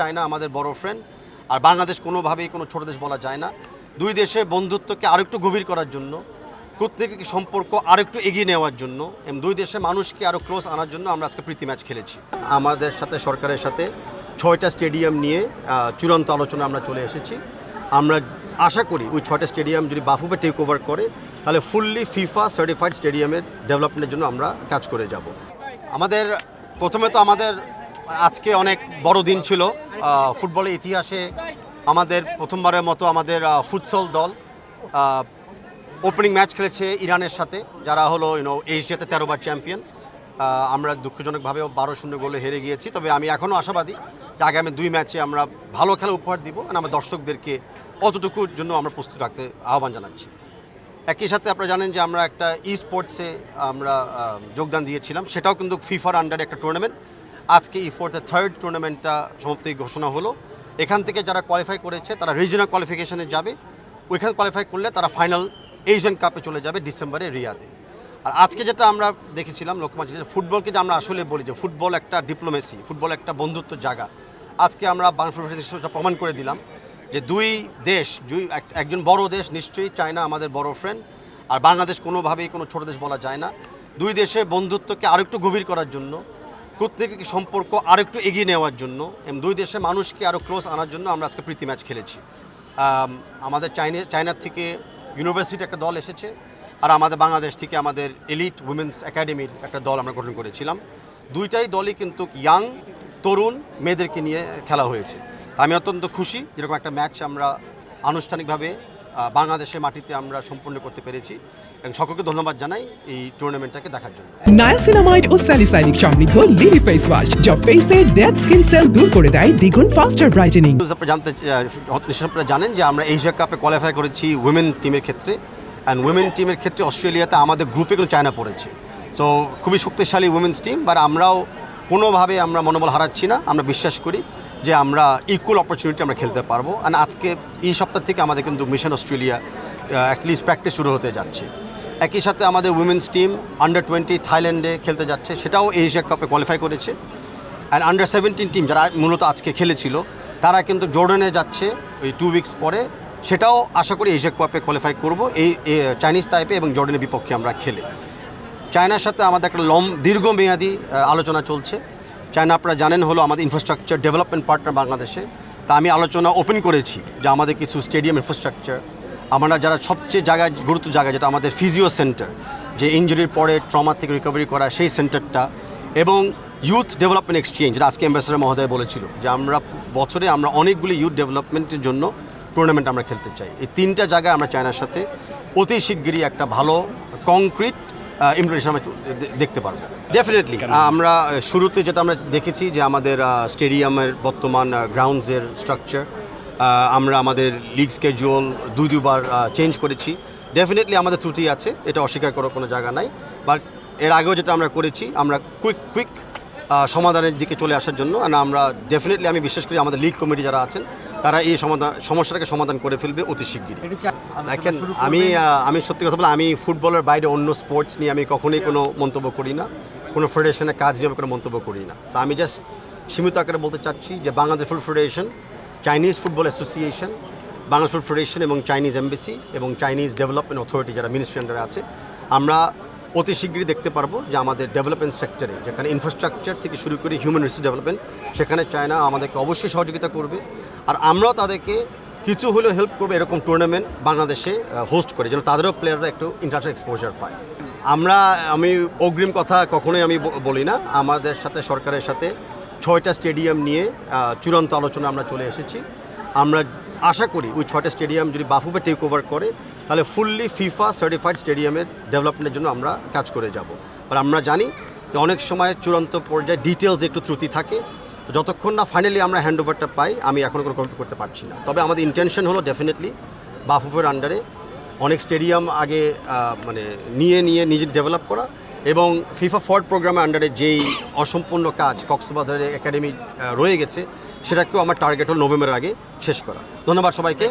China আমাদের বড় friend আর বাংলাদেশ কোনোভাবেই কোনো ছোট দেশ বলা যায় না। দুই দেশের বন্ধুত্বকে আরেকটু গভীর করার জন্য, কূটনৈতিক সম্পর্ক আরেকটু এগিয়ে নেওয়ার জন্য, এবং দুই দেশের মানুষকে আরও ক্লোজ আনার জন্য আমরা আজকে প্রীতি ম্যাচ খেলেছি। আমাদের সাথে, সরকারের সাথে ছয়টা স্টেডিয়াম নিয়ে চূড়ান্ত আলোচনা আমরা চলে এসেছি। আমরা আশা করি ওই ছয়টা স্টেডিয়াম যদি বাফুফে টেক ওভার করে, তাহলে ফুললি ফিফা সার্টিফাইড স্টেডিয়ামের ডেভেলপমেন্টের জন্য আমরা কাজ করে যাব। আমাদের, প্রথমে তো আমাদের আজকে অনেক বড় দিন ছিল। ফুটবলের ইতিহাসে আমাদের প্রথমবারের মতো আমাদের ফুটসল দল ওপেনিং ম্যাচ খেলেছে ইরানের সাথে, যারা হলো ইউনো এশিয়াতে তেরোবার চ্যাম্পিয়ন আমরা দুঃখজনকভাবে বারো শূন্য গোলে হেরে গিয়েছি, তবে আমি এখনও আশাবাদী যে আগামী দুই ম্যাচে আমরা ভালো খেলা উপহার দিব আমার দর্শকদেরকে অতটুকুর জন্য আমরা প্রস্তুত রাখতে আহ্বান জানাচ্ছি। একই সাথে আপনারা জানেন যে আমরা একটা ই স্পোর্টসে আমরা যোগদান দিয়েছিলাম, সেটাও কিন্তু ফিফার আন্ডারে একটা টুর্নামেন্ট আজকে ই ফোর্থের থার্ড টুর্নামেন্টটা সমাপ্তি ঘোষণা হলো। এখান থেকে যারা কোয়ালিফাই করেছে, তারা রিজনাল কোয়ালিফিকেশনে যাবে। ওইখানে কোয়ালিফাই করলে তারা ফাইনাল এশিয়ান কাপে চলে যাবে ডিসেম্বরে রিয়াদে। আর আজকে যেটা আমরা দেখেছিলাম লোকমান ফুটবলকে যে আমরা আসলে বলি যে ফুটবল একটা ডিপ্লোমেসি ফুটবল একটা বন্ধুত্ব জায়গা। আজকে আমরা বাংলাদেশ প্রমাণ করে দিলাম যে দুই দেশ, দুই এক- একজন বড় দেশ, নিশ্চয়ই চায়না আমাদের বড় ফ্রেন্ড আর বাংলাদেশ কোনোভাবেই কোনো ছোট দেশ বলা যায় না। দুই দেশের বন্ধুত্বকে আরেকটু গভীর করার জন্য কূটনৈতিক সম্পর্ক আরেকটু এগিয়ে নেওয়ার জন্য এবং দুই দেশের মানুষকে আরও ক্লোজ আনার জন্য আমরা আজকে প্রীতি ম্যাচ খেলেছি। আমাদের চাইনা, চায়নার থেকে ইউনিভার্সিটি একটা দল এসেছে আর আমাদের বাংলাদেশ থেকে আমাদের এলিট উইমেন্স একাডেমির একটা দল আমরা গঠন করেছিলাম। দুইটাই দলই কিন্তু ইয়াং তরুণ মেয়েদেরকে নিয়ে খেলা হয়েছে। আমি অত্যন্ত খুশি, যেরকম একটা ম্যাচ আমরা আনুষ্ঠানিকভাবে বাংলাদেশের মাটিতে আমরা সম্পূর্ণ করতে পেরেছি। এবং সকলকে ধন্যবাদ জানাই এই টুর্নামেন্টটাকে দেখার জন্য। নায়াসিনামাইড ও স্যালিসাইনিক সমৃদ্ধ লিলি ফেস ওয়াশ যা ফেসের ডেড স্কিন সেল দূর করে দেয় দ্বিগুণ ফাস্টার ব্রাইটেনিং আপনারা জানতে আহ, নিশ্চয়ই আপনারা জানেন যে আমরা এশিয়া কাপে কোয়ালিফাই করেছি উইমেন টিমের ক্ষেত্রে। অ্যান্ড উইমেন টিমের ক্ষেত্রে অস্ট্রেলিয়াতে আমাদের গ্রুপে কিন্তু চায়না পড়েছে। সো খুবই শক্তিশালী উইমেন্স টিম বাট আমরাও কোনোভাবে আমরা মনোবল হারাচ্ছি না আমরা বিশ্বাস করি। যে আমরা ইকুয়াল অপরচুনিটি আমরা খেলতে পারব। আর আজকে এই সপ্তাহ থেকে আমাদের কিন্তু মিশন অস্ট্রেলিয়া অ্যাটলিস্ট প্র্যাকটিস শুরু হতে যাচ্ছে। একই সাথে আমাদের উইমেন্স টিম আন্ডার টোয়েন্টি থাইল্যান্ডে খেলতে যাচ্ছে। সেটাও এশিয়া কাপে কোয়ালিফাই করেছে। অ্যান্ড আন্ডার সেভেন্টিন টিম যারা মূলত আজকে খেলেছিল, তারা কিন্তু জর্ডানে যাচ্ছে ওই টু উইকস পরে। সেটাও আশা করি এশিয়া কাপে কোয়ালিফাই করব। এই চাইনিজ টাইপে এবং জর্ডানের বিপক্ষে আমরা খেলে। চায়নার সাথে আমাদের একটা লম দীর্ঘমেয়াদী আলোচনা চলছে। চায়না আপনারা জানেন হলো আমাদের ইনফ্রাস্ট্রাকচার ডেভেলপমেন্ট পার্টনার বাংলাদেশে। তা আমি আলোচনা ওপেন করেছি যে আমাদের কিছু স্টেডিয়াম ইনফ্রাস্ট্রাকচার আমরা যারা সবচেয়ে জায়গায় গুরুত্ব জায়গা যেটা আমাদের ফিজিও সেন্টার যে ইঞ্জুরির পরে ট্রমা থেকে রিকভারি করা সেই সেন্টারটা এবং ইউথ ডেভেলপমেন্ট এক্সচেঞ্জ যেটা আজকে অ্যাম্বাসেডার মহোদয় বলেছিল যে আমরা বছরে আমরা অনেকগুলি ইউথ ডেভেলপমেন্টের জন্য টুর্নামেন্ট আমরা খেলতে চাই। এই তিনটা জায়গায় আমরা চায়নার সাথে অতি শিগগিরই একটা ভালো কংক্রিট ইমপ্লিমেন্টেশন আমরা দেখতে পারব। ডেফিনেটলি আমরা শুরুতে যেটা আমরা দেখেছি যে আমাদের স্টেডিয়ামের বর্তমান গ্রাউন্ডসের স্ট্রাকচার আমরা আমাদের লিগ স্কেজুয়াল দুই দুবার চেঞ্জ করেছি। ডেফিনেটলি আমাদের ত্রুটি আছে এটা অস্বীকার করার কোনো জায়গা নাই। বাট এর আগেও যেটা আমরা করেছি আমরা কুইক কুইক সমাধানের দিকে চলে আসার জন্য আর আমরা ডেফিনেটলি আমি বিশ্বাস করি আমাদের লিগ কমিটি যারা আছেন তারা এই সমাধান সমস্যাটাকে সমাধান করে ফেলবে অতি শিগগিরই। দেখেন আমি আমি সত্যি কথা বলে আমি ফুটবলের বাইরে অন্য স্পোর্টস নিয়ে আমি কখনোই কোনো মন্তব্য করি না। কোনো ফেডারেশনের কাজ নিয়ে আমি কোনো মন্তব্য করি না। তো আমি জাস্ট সীমিত আকারে বলতে চাচ্ছি যে Bangladesh football federation Chinese football association Bangladesh football federation এবং চাইনিজ এমবেসি এবং চাইনিজ ডেভেলপমেন্ট অথরিটি যারা মিনিস্ট্রি আন্ডারে আছে আমরা অতি শীঘ্রই দেখতে পারব যে আমাদের ডেভেলপমেন্ট সেক্টরে যেখানে ইনফ্রাস্ট্রাকচার থেকে শুরু করে হিউম্যান রিসোর্স ডেভেলপমেন্ট সেখানে চায়না আমাদেরকে অবশ্যই সহযোগিতা করবে। আর আমরাও তাদেরকে কিছু হলেও হেল্প করবে এরকম টুর্নামেন্ট বাংলাদেশে হোস্ট করে, যেন তাদেরও প্লেয়াররা একটু ইন্টারন্যাশনাল এক্সপোজার পায়। আমরা, আমি অগ্রিম কথা কখনোই আমি বলি না। আমাদের সাথে, সরকারের সাথে ছয়টা স্টেডিয়াম নিয়ে চূড়ান্ত আলোচনা আমরা চলে এসেছি। আমরা আশা করি ওই ছয়টা স্টেডিয়াম যদি বাফুফে টেক ওভার করে, তাহলে ফুললি ফিফা সার্টিফাইড স্টেডিয়ামের ডেভেলপমেন্টের জন্য আমরা কাজ করে যাব। আর আমরা জানি যে অনেক সময় চূড়ান্ত পর্যায়ে ডিটেলস একটু ত্রুটি থাকে। যতক্ষণ না ফাইনালি আমরা হ্যান্ড ওভারটা পাই, আমি এখনও কোনো কমিট করতে পারছি না। তবে আমাদের ইন্টেনশন হলো ডেফিনেটলি বাফুফের আন্ডারে অনেক স্টেডিয়াম আগে মানে নিয়ে নিয়ে নিজে ডেভেলপ করা এবং ফিফা ফর্ড প্রোগ্রামের আন্ডারে যেই অসম্পূর্ণ কাজ কক্সবাজারে একাডেমি রয়ে গেছে সেটাকেও আমার টার্গেট হল নভেম্বরের আগে শেষ করা ধন্যবাদ সবাইকে।